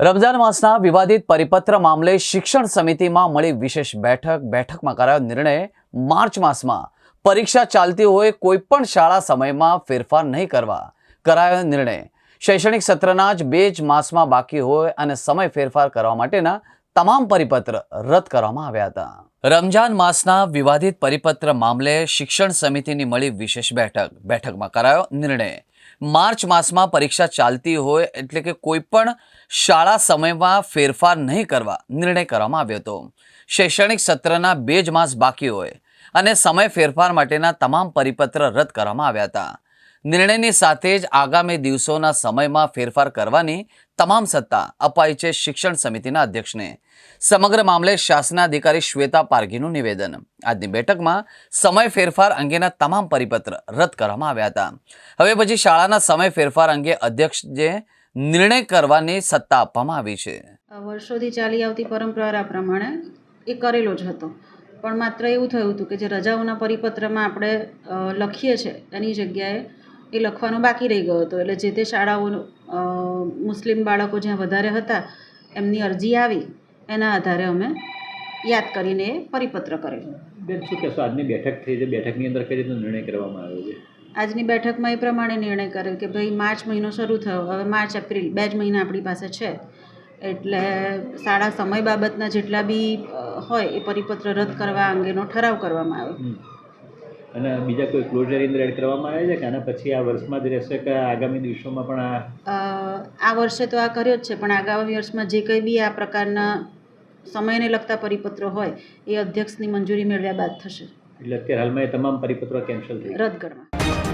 રમઝાન માસના વિવાદિત પરિપત્ર મામલે શિક્ષણ સમિતિમાં મળી વિશેષ બેઠક. બેઠકમાં કરાયો નિર્ણય માર્ચ માસમાં. પરીક્ષા ચાલતી હોય કોઈ પણ શાળા સમયમાં ફેરફાર નહીં કરવા કરાયો નિર્ણય. શૈક્ષણિક સત્રના જ બે જ માસમાં બાકી હોય અને સમય ફેરફાર કરવા માટેના તમામ પરિપત્ર રદ કરવામાં આવ્યા હતા. રમજાન માસના વિવાદિત પરિપત્ર મામલે શિક્ષણ સમિતિની મળી વિશેષ બેઠક. બેઠકમાં કરાયો નિર્ણય. માર્ચ માસમાં પરીક્ષા ચાલતી હોય એટલે કે કોઈ પણ શાળા સમયમાં ફેરફાર નહીં કરવા નિર્ણય કરવામાં આવ્યો હતો. શૈક્ષણિક સત્રના બે જ માસ બાકી હોય અને સમય ફેરફાર માટેના તમામ પરિપત્ર રદ કરવામાં આવ્યા હતા. નિર્ણયની સાથે જ આગામી દિવસોના સમયમાં ફેરફાર કરવાની તમામ સત્તા અપાઈ છે શિક્ષણ સમિતિના અધ્યક્ષને. સમગ્ર મામલે શાસનાધિકારી શ્વેતા પારઘીનું નિવેદન. આજની બેઠકમાં સમય ફેરફાર અંગેના તમામ પરિપત્ર રદ કરવામાં આવ્યા હતા. હવે પછી શાળાના સમય ફેરફાર અંગે અધ્યક્ષ જે નિર્ણય કરવાની સત્તા આપવામાં આવી છે. વર્ષોથી ચાલી આવતી પરંપરા પ્રમાણે એ કરેલો જ હતો. પણ માત્ર એવું થયું હતું કે જે રજાઓના પરિપત્રમાં આપણે લખીએ છીએ, એની જગ્યાએ એ લખવાનું બાકી રહી ગયો હતો. એટલે જે તે શાળાઓ મુસ્લિમ બાળકો જ્યાં વધારે હતા એમની અરજી આવી. એના આધારે અમે યાદ કરીને એ પરિપત્ર કરેલો. બેન શું કહેશો? આજની બેઠક થઈ છે. બેઠકની અંદર કઈ રીતનો નિર્ણય કરવામાં આવ્યો છે? આજની બેઠકમાં એ પ્રમાણે નિર્ણય કરે કે ભાઈ માર્ચ મહિનો શરૂ થયો. હવે માર્ચ એપ્રિલ બે જ મહિના આપણી પાસે છે. એટલે શાળા સમય બાબતના જેટલા બી હોય એ પરિપત્ર રદ કરવા અંગેનો ઠરાવ કરવામાં આવ્યો. અને બીજા કોઈ ક્લોઝર ઇન રેડ કરવામાં આવે છે કે આના પછી આ વર્ષમાં જ રહેશે કે આગામી દિવસોમાં પણ આ? આ વર્ષે તો આ કર્યો જ છે પણ આગામી વર્ષમાં જે કંઈ બી આ પ્રકારના સમયને લગતા પરિપત્રો હોય એ અધ્યક્ષની મંજૂરી મેળવ્યા બાદ થશે. એટલે અત્યારે હાલમાં એ તમામ પરિપત્રો કેન્સલ થઈ રદ કરવા